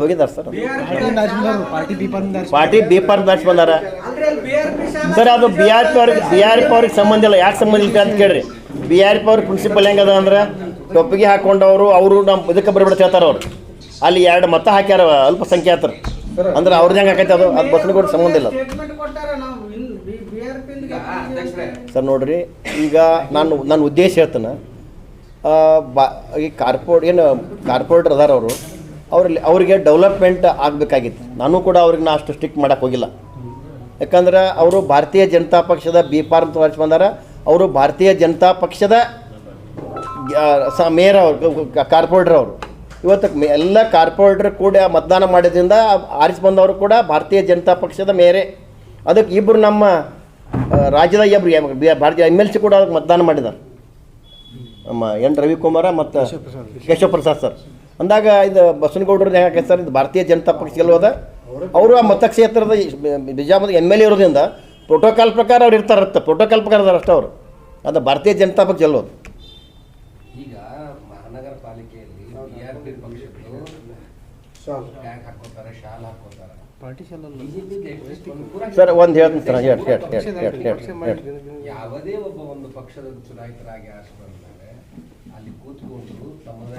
ಅಂತ ಹೋಗಿದ್ದಾರೆ sir party B party batch ಬಂದಾರ ಸರ್ ಅದು ಬಿ ಆರ್ ಪಿ ಅವ್ರಿಗೆ ಬಿ ಆರ್ ಪಿ ಅವ್ರಿಗೆ ಸಂಬಂಧ ಇಲ್ಲ. ಯಾಕೆ ಸಂಬಂಧ ಇಲ್ಲ ಅಂತ ಕೇಳ್ರಿ. ಬಿ ಆರ್ ಪಿ ಅವ್ರ ಪ್ರಿನ್ಸಿಪಲ್ ಹೆಂಗದ ಅಂದ್ರೆ ಟೊಪ್ಪಿಗೆ ಹಾಕೊಂಡವರು ಅವರು ನಮ್ಮ ಇದಕ್ಕೆ ಬರಬಿಡ ಹೇಳ್ತಾರ ಅವ್ರು. ಅಲ್ಲಿ ಎರಡು ಮತ ಹಾಕ್ಯಾರ ಅಲ್ಪಸಂಖ್ಯಾತರು. ಅಂದ್ರೆ ಅವ್ರದ್ದು ಹೆಂಗೆ ಆಕೈತೆ ಅದು? ಅದು ಕೂಡ ಸಂಬಂಧ ಇಲ್ಲ ಸರ್ ನೋಡ್ರಿ ಈಗ ನಾನು ನನ್ನ ಉದ್ದೇಶ ಹೇಳ್ತಾನೆ. ಆ, ಬಾ ಈ ಕಾರ್ಪೋರ್ಟ್ ಏನು ಕಾರ್ಪೊರೇಟರ್ ಅದಾರ ಅವರು. ಅವ್ರಲ್ಲಿ ಅವರಿಗೆ ಡೆವಲಪ್ಮೆಂಟ್ ಆಗಬೇಕಾಗಿತ್ತು. ನಾನು ಕೂಡ ಅವ್ರಿಗೆ ನಾ ಅಷ್ಟು ಸ್ಟಿಕ್ ಮಾಡೋಕ್ಕೆ ಹೋಗಿಲ್ಲ. ಯಾಕಂದ್ರೆ ಅವರು ಭಾರತೀಯ ಜನತಾ ಪಕ್ಷದ ಬಿ ಫಾರ್ಮ್ ತೋರಿಸಿ ಬಂದಾರ. ಅವರು ಭಾರತೀಯ ಜನತಾ ಪಕ್ಷದ ಸ ಮೇಯರ್ ಅವರು ಕಾರ್ಪೊರೇಟರ್ ಅವರು. ಇವತ್ತು ಎಲ್ಲ ಕಾರ್ಪೊರೇಟರ್ ಕೂಡ ಮತದಾನ ಮಾಡಿದ್ರಿಂದ ಆರಿಸಿ ಬಂದವರು ಕೂಡ ಭಾರತೀಯ ಜನತಾ ಪಕ್ಷದ ಮೇಯರೇ ಅದಕ್ಕೆ ಇಬ್ಬರು ನಮ್ಮ ರಾಜ್ಯದ ಇಬ್ಬರು ಭಾರತೀಯ ಎಂ ಎಲ್ ಸಿ ಕೂಡ ಅದಕ್ಕೆ ಮತದಾನ ಮಾಡಿದ್ದಾರೆ ನಮ್ಮ ಎನ್ ರವಿಕುಮಾರ ಮತ್ತು ಕೇಶವ ಪ್ರಸಾದ್ ಸರ್. ಅಂದಾಗ ಇದು ಬಸನಗೌಡರು ಹೆಂಗೆ ಸರ್ ಇದು ಭಾರತೀಯ ಜನತಾ ಪಕ್ಷ ಗೆಲ್ಲೋದ ಅವರು ಆ ಮತಕ್ಷೇತ್ರದ ಬಿಜಾಪುರ ಎಂ ಎಲ್ ಎ ಇರೋದ್ರಿಂದ ಪ್ರೋಟೋಕಾಲ್ ಪ್ರಕಾರ ಅವ್ರು ಇರ್ತಾರತ್ತ ಪ್ರೋಟೋಕಾಲ್ ಪ್ರಕಾರ ಅದಾರ ಅಷ್ಟೇ ಅವರು. ಅದು ಭಾರತೀಯ ಜನತಾ ಪಕ್ಷ ಗೆಲ್ಲೋದು ಈಗ ಮಹಾನಗರ ಪಾಲಿಕೆಯಲ್ಲಿ ಸರ್ ಒಂದು ಹೇಳ್ತೀನಿ ಸರ್ ಹೇಳಿ ಹೇಳಿ ಹೇಳಿ ಹೇಳಿ ಹೇಳಿ ಹೇಳಿ. ಯಾವುದೇ ಒಬ್ಬ ಒಂದು ಪಕ್ಷದ ಚುನಾಯಿತರಾಗಿ ಆರಿಸಿ ಬಂದ್ಮೇಲೆ ಅಲ್ಲಿ ಕೂತ್ಕೊಂಡು ರಾ-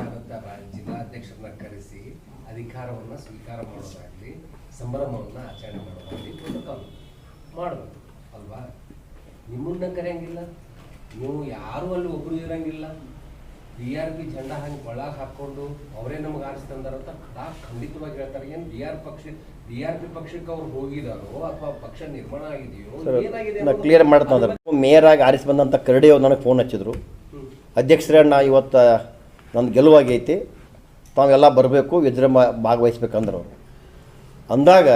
ಜಿಲ್ಲಾಧ್ಯಕ್ಷರನ್ನ ಕರೆಸಿ ಅಧಿಕಾರವನ್ನ ಸ್ವೀಕಾರ ಮಾಡೋದಾಗಲಿ ಸಂಭ್ರಮವನ್ನು ಆಚರಣೆ ಮಾಡೋದಾಗಲಿ ಪ್ರೋಟೋಕಾಲ್ ಮಾಡಬೇಕು ಅಲ್ವಾ? ನಿಮ್ಮನ್ನ ಕರೆಯಂಗಿಲ್ಲ ನೀವು ಯಾರು ಅಲ್ಲಿ ಒಬ್ರು ಇರಂಗಿಲ್ಲ. ಬಿ ಆರ್ ಪಿ ಜಂಡ ಹಂಗೆ ಒಳಗೆ ಹಾಕ್ಕೊಂಡು ಅವರೇ ನಮ್ಗೆ ಆರಿಸ್ತಂದಾರಂತ ಕಡಾ ಖಂಡಿತವಾಗಿ ಹೇಳ್ತಾರೆ. ಏನು ಬಿ ಆರ್ ಪಕ್ಷ ಬಿ ಆರ್ ಪಿ ಪಕ್ಷಕ್ಕೆ ಅವ್ರು ಹೋಗಿದಾರೋ ಅಥವಾ ಪಕ್ಷ ನಿರ್ಮಾಣ ಆಗಿದೆಯೋ ಏನಾಗಿದೆ ಕ್ಲಿಯರ್ ಮಾಡ್ತಾರೆ ಮೇಯರ್ ಆಗಿ ಆರಿಸಿ ಬಂದಂಥ ಕರಡಿ ಅವ್ರು ನನಗೆ ಫೋನ್ ಹಚ್ಚಿದ್ರು. ಅಧ್ಯಕ್ಷರೇ ನಾ ಇವತ್ತು ನನ್ನ ಗೆಲುವಾಗೈತಿ. ತಾವೆಲ್ಲ ಬರಬೇಕು ವಿಜೃಂಭ ಭಾಗವಹಿಸ್ಬೇಕಂದ್ರೆ ಅವರು. ಅಂದಾಗ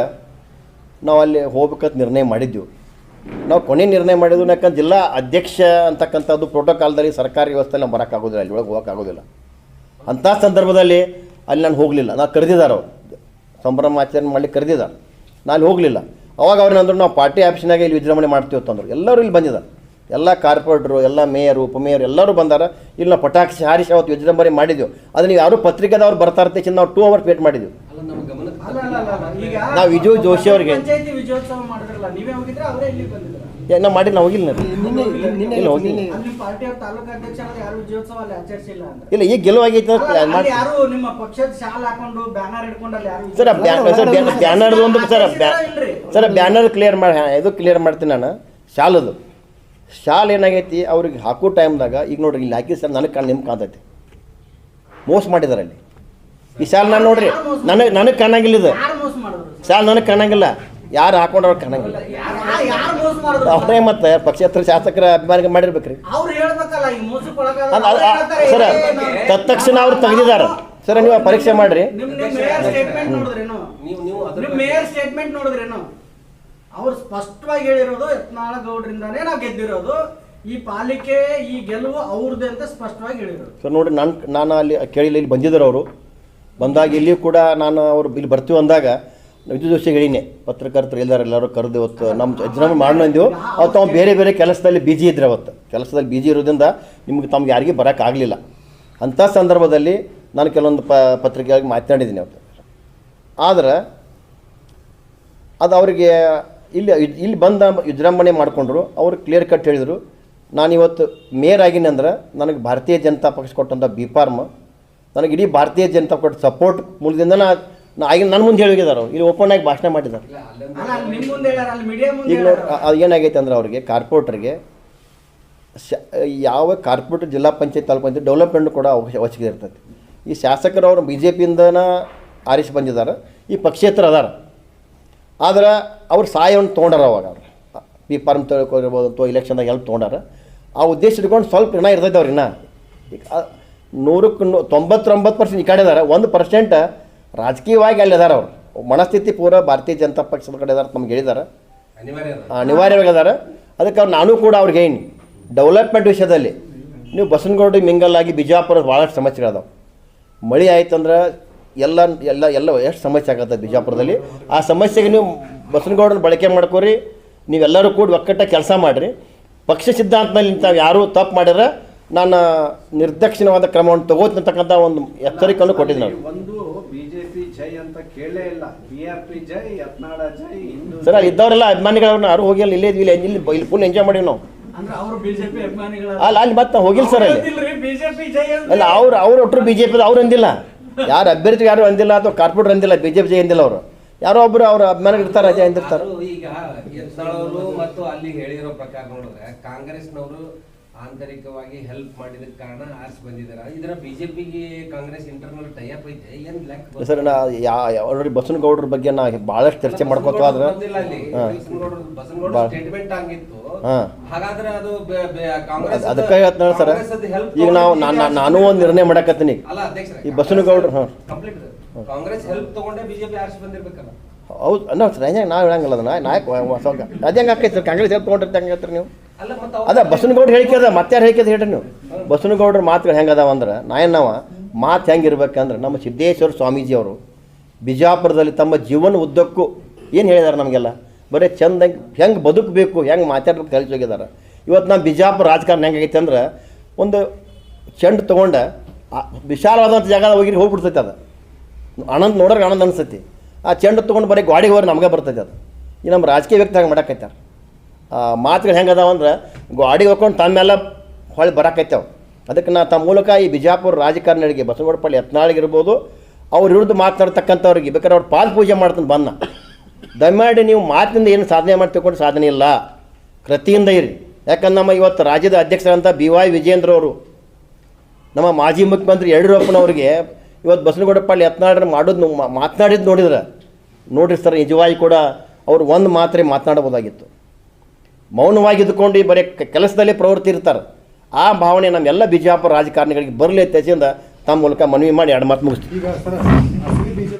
ನಾವು ಅಲ್ಲಿ ಹೋಗ್ಬೇಕಂತ ನಿರ್ಣಯ ಮಾಡಿದ್ದೆವು ನಾವು ಕೊನೆ ನಿರ್ಣಯ ಮಾಡಿದ್ದು ಯಾಕಂದ್ರೆ ಜಿಲ್ಲಾ ಅಧ್ಯಕ್ಷ ಅಂತಕ್ಕಂಥದ್ದು ಪ್ರೋಟೋಕಾಲ್ದಲ್ಲಿ ಸರ್ಕಾರಿ ವ್ಯವಸ್ಥೆಯಲ್ಲಿ ನಾವು ಬರೋಕ್ಕಾಗೋದಿಲ್ಲ, ಅಲ್ಲಿ ಒಳಗೆ ಹೋಗೋಕ್ಕಾಗೋದಿಲ್ಲ. ಅಂಥ ಸಂದರ್ಭದಲ್ಲಿ ಅಲ್ಲಿ ನಾನು ಹೋಗಲಿಲ್ಲ. ನಾನು ಕರೆದಿದ್ದಾರೆ ಅವರು. ಸಂಭ್ರಮಾಚರಣೆ ಮಾಡ್ಲಿಕ್ಕೆ ಕರೆದಿದ್ದಾರೆ ನಾನು ಹೋಗಲಿಲ್ಲ. ಅವಾಗ ಅವ್ರು ಅಂದರು ನಾವು ಪಾರ್ಟಿ ಆಪ್ಷನಾಗೆ ಇಲ್ಲಿ ವಿಜೃಂಭಣೆ ಮಾಡ್ತೀವಿ ಅಂತಂದ್ರು. ಎಲ್ಲರೂ ಇಲ್ಲಿ ಬಂದಿದ್ದಾರೆ ಎಲ್ಲ ಕಾರ್ಪೊರೇಟ್ರು ಎಲ್ಲ ಮೇಯರು ಉಪಮೇಯರು ಎಲ್ಲರೂ ಬಂದಾರ. ಇಲ್ಲಿ ನಾವು ಪಟಾಕ್ಷಿ ಹಾರಿಸಿ ಅವತ್ತು ವಿಜೃಂಭಣೆ ಮಾಡಿದ್ದೆವು ಅದನ್ನ ಯಾರು ಪತ್ರಿಕೆದವ್ರು ಬರ್ತಾ ಇರ್ತೀವಿ ನಾವು ಟೂ ಅವರ್ಸ್ ವೇಟ್ ಮಾಡಿದ್ವಿ. ನಾವು ವಿಜು ಜೋಶಿ ಅವ್ರಿಗೆ ಪಂಚಾಯತಿ ವಿಜಯೋತ್ಸವ ಮಾಡಿದ್ರಲ್ಲ ನೀವೇ ಹೋಗಿದ್ರೆ ಅವರೇ ಇಲ್ಲಿ ಬಂದಿದ್ರ? ಏ, ನಾವು ಹೋಗಿಲ್ಲ ಇಲ್ಲ ಹೋಗಿಲ್ಲ. ಪಾರ್ಟಿ ಅವ್ರ ತಾಲೂಕು ಅಧ್ಯಕ್ಷರಾದ ಯಾರು ವಿಜಯೋತ್ಸವ ಅಲ್ಲಿ ಆಚರಿಸಿಲ್ಲ ಅಂದ್ರೆ ಇಲ್ಲ ಈಗ ಗೆಲುವಾಗೈತೆ ಅಲ್ಲ, ಮಾಡಿ ಯಾರು ನಿಮ್ಮ ಪಕ್ಷದ ಶಾಲ್ ಹಾಕೊಂಡು ಬ್ಯಾನರ್ ಹಿಡ್ಕೊಂಡು ಯಾರು ಸರ್ ಬ್ಯಾನರ್ ಸರ್ ಬ್ಯಾನರ್ದು ಒಂದು ಸರ್. ಸರ್ ಬ್ಯಾನರ್ ಕ್ಲಿಯರ್ ಮಾಡಿ ಇದು ಕ್ಲಿಯರ್ ಮಾಡ್ತೀನಿ ನಾನು. ಶಾಲದು. ಶಾಲ್ ಏನಾಗೈತಿ ಅವ್ರಿಗೆ ಹಾಕೋ ಟೈಮ್ದಾಗ ಈಗ ನೋಡ್ರಿ ಇಲ್ಲಿ ಹಾಕಿ ಸರ್ ನನಗೆ ಕಣ್ಣು ನಿಮ್ಗೆ ಕಾಣ್ತೈತಿ. ಮೋಸ ಮಾಡಿದಾರೆ ಅಲ್ಲಿ ಈ ಶಾಲ್ ನಾನು ನೋಡ್ರಿ ನನಗೆ ನನಗೆ ಕಾಣಂಗಿಲ್ಲ ಇದು ಯಾರು ಮೋಸ ಮಾಡಿದ್ರು? ಶಾಲ್ ನನಗೆ ಕಾಣಂಗಿಲ್ಲ. ಯಾರು ಹಾಕೊಂಡವ್ರು ಕಾಣಂಗಿಲ್ಲ. ಯಾರು ಯಾರು ಮೋಸ ಮಾಡಿದ್ರು? ಅವರೇ ಮತ್ತೆ ಪಕ್ಷೇತರ ಶಾಸಕರ ಅಭಿಮಾನಿಗೆ ಮಾಡಿರ್ಬೇಕ್ರಿ. ಸರ್ ತತ್ಕ್ಷಣ ಅವ್ರು ತೆಗೆದಿದ್ದಾರೆ. ಸರ್ ನೀವು ಪರೀಕ್ಷೆ ಮಾಡಿರಿ. ಅವ್ರು ಸ್ಪಷ್ಟವಾಗಿ ಹೇಳಿರೋದು ಯತ್ನಾಳ ಗೌಡ್ರಿಂದಾನೇ ನಾವು ಗೆದ್ದಿರೋದು. ಈ ಪಾಲಿಕೆ, ಈ ಗೆಲುವು ಅವ್ರದ್ದು ಅಂತ ಸ್ಪಷ್ಟವಾಗಿ ಹೇಳಿರೋದು. ಸರ್, ನೋಡಿ, ನಾನು ನಾನು ಅಲ್ಲಿ ಕೇಳಿಲ್ಲ ಇಲ್ಲಿ ಬಂದಿದ್ದರು ಅವರು. ಬಂದಾಗ ಇಲ್ಲಿಯೂ ಕೂಡ ನಾನು ಅವ್ರು ಇಲ್ಲಿ ಬರ್ತೀವಿ ಅಂದಾಗ ವಿದ್ಯುತ್ ಜೋಶಿ ಹೇಳಿನಿ. ಪತ್ರಕರ್ತರು ಎಲ್ಲರೂ ಎಲ್ಲರೂ ಕರೆದು ಇವತ್ತು ನಮ್ಮ ಎಕ್ಸಾಮ್ ಮಾಡ್ನಂದೆವು ಅವತ್ತು ಅವ್ನು ಬೇರೆ ಬೇರೆ ಕೆಲಸದಲ್ಲಿ ಬಿಜಿ ಇದ್ರೆ ಅವತ್ತು. ಕೆಲಸದಲ್ಲಿ ಬಿಜಿ ಇರೋದ್ರಿಂದ ನಿಮ್ಗೆ ತಮ್ಗೆ ಯಾರಿಗೂ ಬರೋಕ್ಕಾಗಲಿಲ್ಲ ಅಂಥ ಸಂದರ್ಭದಲ್ಲಿ ನಾನು ಕೆಲವೊಂದು ಪ ಪತ್ರಿಕೆಯಾಗಿ ಮಾತನಾಡಿದ್ದೀನಿ ಅವತ್ತು. ಆದ್ರೆ ಅದು ಅವರಿಗೆ ಇಲ್ಲಿ ಇಲ್ಲಿ ಬಂದ ವಿಜೃಂಭಣೆ ಮಾಡಿಕೊಂಡ್ರು ಅವರು ಕ್ಲಿಯರ್ ಕಟ್ ಹೇಳಿದರು ನಾನು ಇವತ್ತು ಮೇಯರ್ ಆಗಿನಿ ಅಂದ್ರೆ ನನಗೆ ಭಾರತೀಯ ಜನತಾ ಪಕ್ಷ ಕೊಟ್ಟಂಥ ಬಿ ಫಾರ್ಮ್ ನನಗೆ ಇಡೀ ಭಾರತೀಯ ಜನತಾ ಕೊಟ್ಟ ಸಪೋರ್ಟ್ ಮೂಲದಿಂದ ನಾ ನಾ ಆಗಿನ ನನ್ನ ಮುಂದೆ ಹೇಳಿದ್ದಾರೆ ಅವ್ರು ಇಲ್ಲಿ ಓಪನ್ ಆಗಿ ಭಾಷಣ ಮಾಡಿದ್ದಾರೆ ಈಗ ನೋಡಿ ಅದು ಏನಾಗೈತೆ ಅಂದ್ರೆ ಅವ್ರಿಗೆ ಕಾರ್ಪೊರೇಟ್ರಿಗೆ ಶ ಯಾವ ಕಾರ್ಪೊರೇಟ್ ಜಿಲ್ಲಾ ಪಂಚಾಯತ್ ತಾಲೂಕು ಪಂಚಾಯತ್ ಡೆವಲಪ್ಮೆಂಟ್ ಕೂಡ ಅವಶ್ಯ ಅವಶ್ಯಕತೆ ಇರ್ತೈತಿ. ಈ ಶಾಸಕರು ಅವರು ಬಿ ಜೆ ಪಿಯಿಂದನ ಆರಿಸಿ ಬಂದಿದ್ದಾರೆ ಈ ಪಕ್ಷೇತರ ಅದಾರ. ಆದ್ರೆ ಅವ್ರು ಸಹಾಯವನ್ನು ತೊಗೊಂಡಾರ ಅವಾಗ ಅವ್ರು. ಬಿ ಫಾರ್ಮ್ ತೊಗೊಳ್ಬೋದು ಅಥವಾ ಇಲೆಕ್ಷನ್ದಾಗ ಹೆಲ್ಪ್ ತೊಗೊಂಡಾರ. ಆ ಉದ್ದೇಶ ಇಟ್ಕೊಂಡು ಸ್ವಲ್ಪ ಋಣ ಇರ್ತೈತೆ ಅವ್ರಿನ್ನ ಈಗ ಆ- ನೂರಕ್ಕೆ ನೂ ತೊಂಬತ್ತೊಂಬತ್ತು ಪರ್ಸೆಂಟ್ ಈ ಕಡೆ ಇದಾರೆ. ಒಂದು ಪರ್ಸೆಂಟ್ ರಾಜಕೀಯವಾಗಿ ಅಲ್ಲಿ ಅದಾರ ಅವರು. ಮನಸ್ಥಿತಿ ಪೂರ ಭಾರತೀಯ ಜನತಾ ಪಕ್ಷದ ಕಡೆ ಇದಾರೆ ನಮ್ಗೆ ಹೇಳಿದ್ದಾರೆ. ಅನಿವಾರ್ಯವಾಗಿ ಅದಾರ ಅದಕ್ಕೆ ಅವ್ರು ನಾನು ಕೂಡ ಅವ್ರಿಗೆ ಏನು ಡೆವಲಪ್ಮೆಂಟ್ ವಿಷಯದಲ್ಲಿ ನೀವು ಬಸವನಗೌಡ ಮಿಂಗಲ್ ಆಗಿ ಬಿಜಾಪುರ ಭಾಳಷ್ಟು ಸಮಸ್ಯೆಗಳದಾವೆ ಮಳೆ ಆಯ್ತಂದ್ರೆ ಎಲ್ಲ ಎಲ್ಲ ಎಲ್ಲ ಎಷ್ಟು ಸಮಸ್ಯೆ ಆಗತ್ತೆ ಬಿಜಾಪುರದಲ್ಲಿ? ಆ ಸಮಸ್ಯೆಗೆ ನೀವು ಬಸನಗೌಡನ ಬಳಕೆ ಮಾಡ್ಕೋರಿ ನೀವೆಲ್ಲರೂ ಕೂಡ ಒಕ್ಕಟ್ಟ ಕೆಲಸ ಮಾಡಿರಿ. ಪಕ್ಷ ಸಿದ್ಧಾಂತದಲ್ಲಿ ತಾವು ಯಾರೂ ತಪ್ಪು ಮಾಡಿದ್ರೆ ನಾನು ನಿರ್ದಕ್ಷಿಣವಾದ ಕ್ರಮವನ್ನು ತಗೋತಕ್ಕಂಥ ಒಂದು ಎಚ್ಚರಿಕೆಯನ್ನು ಕೊಟ್ಟಿದ್ದೀನಿ ನಾನು. ಒಂದು ಬಿಜೆಪಿ ಜೈ ಅಂತ ಕೇಳಿ ಸರ್ ಅಲ್ಲಿ ಇದ್ದವರೆಲ್ಲ ಅಭಿಮಾನಿಗಳವ್ರನ್ನ ಯಾರು ಹೋಗಿಲ್ಲ ಇಲ್ಲೇ ಇದ್ವಿ ಇಲ್ಲಿ ಇಲ್ಲಿ ಇಲ್ಲಿ ಫುಲ್ ಎಂಜಾಯ್ ಮಾಡಿವಿ ನಾವು. ಅಂದ್ರೆ ಅವರು ಬಿಜೆಪಿ ಅಭಿಮಾನಿಗಳ ಅಲ್ಲ ಅಲ್ಲಿ ಮತ್ತೆ ಹೋಗಿಲ್ಲ ಸರ್ ಅಲ್ಲಿ. ಬಿಜೆಪಿ ಜೈ ಅಂತ. ಅಲ್ಲ ಅವ್ರು ಅವ್ರು ಒಟ್ಟರು ಬಿ ಜೆ ಪಿ ಅವ್ರು ಅಂದಿಲ್ಲ. ಯಾರು ಅಭ್ಯರ್ಥಿ ಯಾರು ಅಂದಿಲ್ಲ ಅಥವಾ ಕಾರ್ಪೊರೇಟರ್ ಅಂದಿಲ್ಲ ಬಿ ಜೆ ಪಿ ಅಂದಿಲ್ಲ ಅವರು. ಯಾರೋ ಒಬ್ಬರು ಅವ್ರ ಅಭಿಮಾನ ಇರ್ತಾರೆ ರಜೆ ಅಂದಿರ್ತಾರೆ. ಅದು ಈಗ ಯತ್ನಾಳವರು ಮತ್ತು ಅಲ್ಲಿ ಹೇಳಿರೋ ಪ್ರಕಾರ ನೋಡಿದ್ರೆ ಕಾಂಗ್ರೆಸ್ನವರು ಆಂತರಿಕವಾಗಿ ಹೆಲ್ಪ್ ಮಾಡಿದ ಕಾರಣ ಆರ್ಸ್ ಬಂದಿದ್ದಾರೆ. ಇದರ ಬಿಜೆಪಿಗೆ ಕಾಂಗ್ರೆಸ್ ಇಂಟರ್ನಲ್ ಟೈಅಪ್ ಐತೆ. ಏನ್ ಲೆಕ್ಕ ಸರ್ ನಾ ಯಾ ಯಾವ ಬಸವನಗೌಡ್ರ ಬಗ್ಗೆ ನಾ ಭಾಳಷ್ಟು ಚರ್ಚೆ ಮಾಡ್ಕೋತ ಹಾಂ. ಬಸನಗೌಡ ಸ್ಟೇಟ್ಮೆಂಟ್ ಆಗಿತ್ತು. ಹಾಗಾದ್ರೆ ಅದು ಕಾಂಗ್ರೆಸ್ ಅದ್- ಅದಕ್ಕೆ ಹೇಳ್ತಾನೆ ಸರ್. ಈಗ ನಾವು ನಾನು ಒಂದು ನಿರ್ಣಯ ಮಾಡಕತ್ತೀನಿ. ಅಲ್ಲ ಅಧ್ಯಕ್ಷರೇ ಈ ಬಸವನಗೌಡ್ರು ಹಾಂ. ಕಂಪ್ಲೀಟ್ ಕಾಂಗ್ರೆಸ್ ಹೆಲ್ಪ್ ತಗೊಂಡೆ ಬಿಜೆಪಿ ಆರ್ಸ್ ಬಂದಿರ್ಬೇಕಲ್ಲ. ಹೌದು ಅಣ್ಣ ಸರ್ ಹೆಂಗೆ ನಾವು ಹೇಳಂಗಿಲ್ಲ ಅದನ್ನ. ನಾಯಕ ರಾಜ್ಯಾಂಗ ಹಾಕೈತಿ ಕಾಂಗ್ರೆಸ್ ಹೆಲ್ಪ್ ತೊಗೊಂಡಿರ್ತ ಹೆಂಗೆ ಹೇಳ್ತೀರಿ ನೀವು? ಅದ ಬಸನಗೌಡ ಹೇಳಿಕೆ ಅದ ಮತ್ತೆ ಯಾರು ಹೇಳಿಕೆ ಅದ ಹೇಳ್ರಿ ನೀವು? ಬಸವನಗೌಡ್ರ ಮಾತುಗಳು ಹೆಂಗೆ ಅದಾವ ಅಂದ್ರೆ ನಾಯನ್ನವ ನಾವು ಮಾತು ಹೆಂಗೆ ಇರ್ಬೇಕಂದ್ರೆ ನಮ್ಮ ಸಿದ್ದೇಶ್ವರ ಸ್ವಾಮೀಜಿ ಅವರು ಬಿಜಾಪುರದಲ್ಲಿ ತಮ್ಮ ಜೀವನ ಉದ್ದಕ್ಕೂ ಏನು ಹೇಳಿದಾರೆ ನಮಗೆಲ್ಲ? ಬರೀ ಚಂದ ಹೆಂಗೆ ಬದುಕಬೇಕು ಹೆಂಗೆ ಮಾತಾಡ್ಬೇಕು ಕಲಿಸಿ ಹೋಗಿದ್ದಾರೆ ಇವತ್ತು ನಮ್ಮ ಬಿಜಾಪುರ ರಾಜಕಾರಣ ಹೆಂಗಾಗೈತೆ ಅಂದ್ರೆ ಒಂದು ಚೆಂಡ್ ತೊಗೊಂಡು ವಿಶಾಲವಾದಂಥ ಜಾಗ ಹೋಗಿ ಹೋಗ್ಬಿಡ್ತೈತೆ ಅದು. ಆನಂದ್ ನೋಡೋರ್ಗೆ ಆನಂದ ಅನಿಸ್ತೈತಿ. ಆ ಚೆಂಡ್ ತೊಗೊಂಡು ಬರೀ ಗಾಡಿಗೆ ಹೋಗಿ ನಮಗೆ ಬರ್ತೈತೆ ಅದು. ಈ ನಮ್ಮ ರಾಜಕೀಯ ವ್ಯಕ್ತಿ ಹಂಗೆ ಮಾಡಾಕೈತಾರ. ಆ ಮಾತುಗಳು ಹೆಂಗೆ ಅದಾವ ಅಂದ್ರೆ ಗಾಡಿ ಹೋಗ್ಕೊಂಡು ತಮ್ಮೆಲ್ಲ ಹೊಳೆ ಬರಾಕೈತಾವ. ಅದಕ್ಕೆ ನಾ ತಮ್ಮ ಮೂಲಕ ಈ ಬಿಜಾಪುರ ರಾಜಕಾರಣಿಗಳಿಗೆ ಬಸವಗೌಡಪಳ್ಳಿ ಯತ್ನಾಳಿಗಿರ್ಬೋದು ಅವ್ರ ವಿರುದ್ಧ ಮಾತನಾಡ್ತಕ್ಕಂಥವ್ರಿಗೆ ಬೇಕಾದ್ರೆ ಅವ್ರು ಪಾದ ಪೂಜೆ ಮಾಡ್ತಾನೆ ಬನ್ನ. ದಯಮಾಡಿ ನೀವು ಮಾತಿನಿಂದ ಏನು ಸಾಧನೆ ಮಾಡಿ ತಿಳ್ಕೊಂಡು ಸಾಧನೆ ಇಲ್ಲ. ಕೃತಿಯಿಂದ ಇರಿ. ಯಾಕಂದ್ರೆ ನಮ್ಮ ಇವತ್ತು ರಾಜ್ಯದ ಅಧ್ಯಕ್ಷರಂತ ಬಿ ವೈ ವಿಜೇಂದ್ರ ಅವರು, ನಮ್ಮ ಮಾಜಿ ಮುಖ್ಯಮಂತ್ರಿ ಯಡಿಯೂರಪ್ಪನವ್ರಿಗೆ ಇವತ್ತು ಬಸವನಗೌಡಪಳ್ಳಿ ಪಾಳ್ಯ ಯತ್ನಾಡ್ರ ಮಾಡೋದು ಮಾತನಾಡಿದ್ದು ನೋಡಿದ್ರೆ. ನೋಡಿರಿ ಸರ್, ನಿಜವಾಗಿ ಕೂಡ ಅವ್ರು ಒಂದು ಮಾತ್ರೆ ಮಾತನಾಡಬಹುದಾಗಿತ್ತು ಮೌನವಾಗಿ ಇದ್ಕೊಂಡು ಈ ಬರೀ ಕೆಲಸದಲ್ಲಿ ಪ್ರವೃತ್ತಿ ಇರ್ತಾರೆ. ಆ ಭಾವನೆ ನಮ್ಮೆಲ್ಲ ಬಿಜಾಪುರ ರಾಜಕಾರಣಿಗಳಿಗೆ ಬರಲಿ ತೆಸಿಂದ ತಮ್ಮ ಮೂಲಕ ಮನವಿ ಮಾಡಿ ಎರಡು ಮಾತು ಮುಗಿಸ್ತೀವಿ.